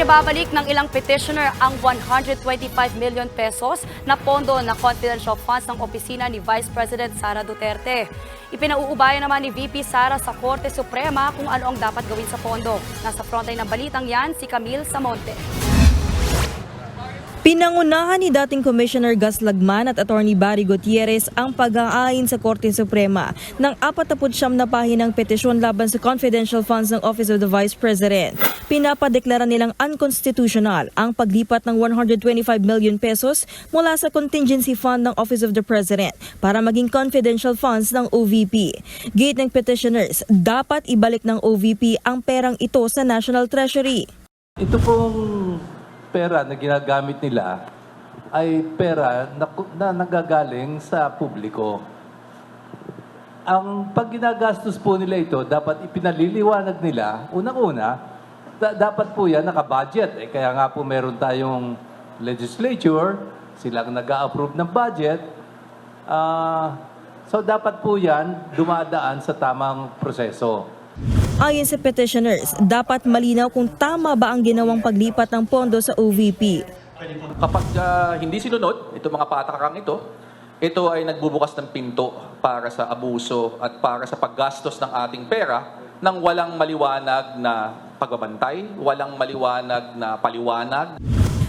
Ibinabalik ng ilang petitioner ang 125 million pesos na pondo na confidential funds ng opisina ni Vice President Sara Duterte. Ipinauubayan naman ni VP Sara sa Korte Suprema kung ano ang dapat gawin sa pondo. Nasa frontline ng balitang yan si Camille Samonte. Pinangunahan ni dating Commissioner Gus Lagman at Attorney Barry Gutierrez ang pag-aayin sa Korte Suprema ng 49 na pahinang petisyon laban sa confidential funds ng Office of the Vice President. Pinapadeklara nilang unconstitutional ang paglipat ng 125 million pesos mula sa contingency fund ng Office of the President para maging confidential funds ng OVP. Gate ng petitioners, dapat ibalik ng OVP ang perang ito sa National Treasury. Ito pong pera na ginagamit nila ay pera na, na nagagaling sa publiko. Ang pag ginagastos po nila ito, dapat ipinaliliwanag nila, unang-una, da- dapat po yan nakabudget. Eh, kaya nga po meron tayong legislature, silang nag-a-approve ng budget. Ah, so dapat po yan dumadaan sa tamang proseso. Ayon sa petitioners, dapat malinaw kung tama ba ang ginawang paglipat ng pondo sa OVP. Kapag ah, hindi sinunod, itong mga patakakang ito, ito ay nagbubukas ng pinto para sa abuso at para sa paggastos ng ating pera nang walang maliwanag na pagbabantay, walang maliwanag na paliwanag.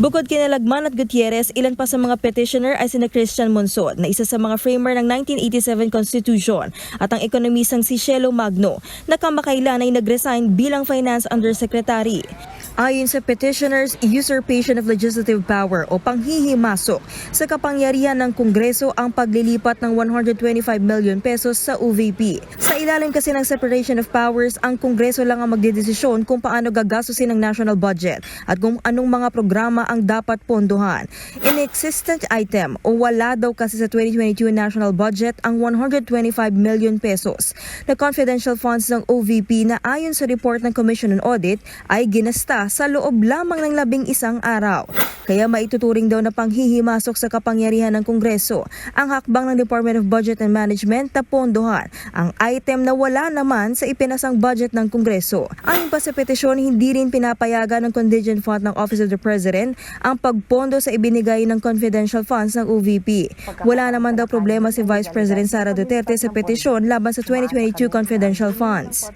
Bukod kina Lagman at Gutierrez, ilan pa sa mga petitioner ay sina Christian Monsod na isa sa mga framer ng 1987 Constitution at ang ekonomisang si Shelo Magno na kamakailan ay nag-resign bilang Finance Undersecretary. Ayon sa petitioners, usurpation of legislative power o panghihimasok sa kapangyarihan ng Kongreso ang paglilipat ng 125 million pesos sa OVP. Sa ilalim kasi ng separation of powers, ang Kongreso lang ang magdedesisyon kung paano gagastusin ang national budget at kung anong mga programa ang dapat pondohan. Inexistent item o wala daw kasi sa 2022 national budget ang 125 million pesos na confidential funds ng OVP na ayon sa report ng Commission on Audit ay ginasta sa loob lamang ng labing isang araw. Kaya maituturing daw na panghihimasok sa kapangyarihan ng Kongreso ang hakbang ng Department of Budget and Management na pondohan ang item na wala naman sa ipinasang budget ng Kongreso. Ayon pa sa petisyon, hindi rin pinapayagan ng contingent fund ng Office of the President ang pagpondo sa ibinigay ng confidential funds ng OVP. Wala naman daw problema si Vice President Sara Duterte sa petisyon laban sa 2022 confidential funds.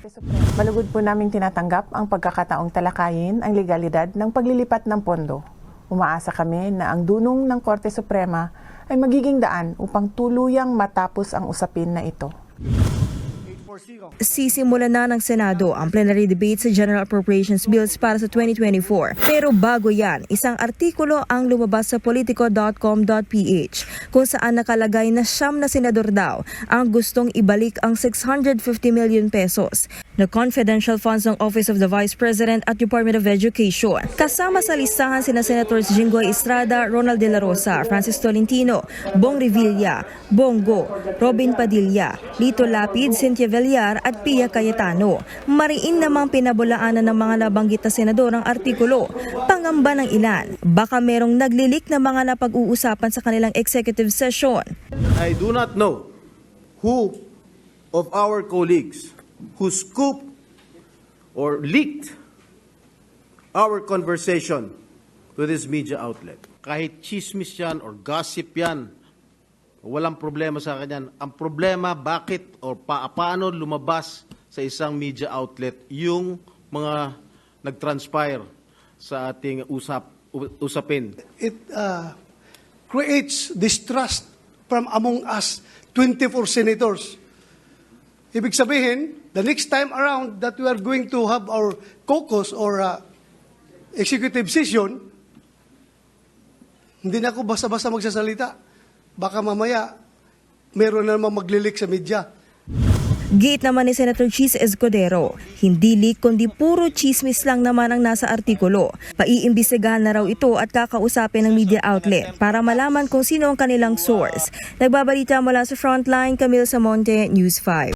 Malugod po naming tinatanggap ang pagkakataong talakayin ang legalidad ng paglilipat ng pondo. Umaasa kami na ang dunong ng Korte Suprema ay magiging daan upang tuluyang matapos ang usapin na ito. Sisimula na ng Senado ang plenary debate sa General Appropriations Bills para sa 2024. Pero bago yan, isang artikulo ang lumabas sa politico.com.ph kung saan nakalagay na siyam na senador daw ang gustong ibalik ang 650 million pesos na confidential funds ng Office of the Vice President at Department of Education. Kasama sa listahan sina Senators Jinggoy Estrada, Ronald De La Rosa, Francis Tolentino, Bong Revilla, Bongo, Robin Padilla, Lito Lapid, Cynthia Villar at Pia Cayetano. Mariin namang pinabulaanan ng mga nabanggit na senador ang artikulo. Pangamba ng ilan, baka merong naglilik na mga napag-uusapan sa kanilang executive session. I do not know who of our colleagues who scooped or leaked our conversation to this media outlet. Kahit chismis yan or gossip yan, walang problema sa akin. Ang problema, bakit or pa, paano lumabas sa isang media outlet yung mga nag-transpire sa ating usap, usapin. it uh, creates distrust from among us 24 senators. Ibig sabihin, the next time around that we are going to have our caucus or uh, executive session, hindi na ako basta-basta magsasalita. Baka mamaya, meron na naman maglilik sa media. Gate naman ni Senator Cheese Escudero, hindi leak kundi puro chismis lang naman ang nasa artikulo. Paiimbestigahan na raw ito at kakausapin ng media outlet para malaman kung sino ang kanilang source. Nagbabalita mula sa Frontline, Camille Samonte, News 5.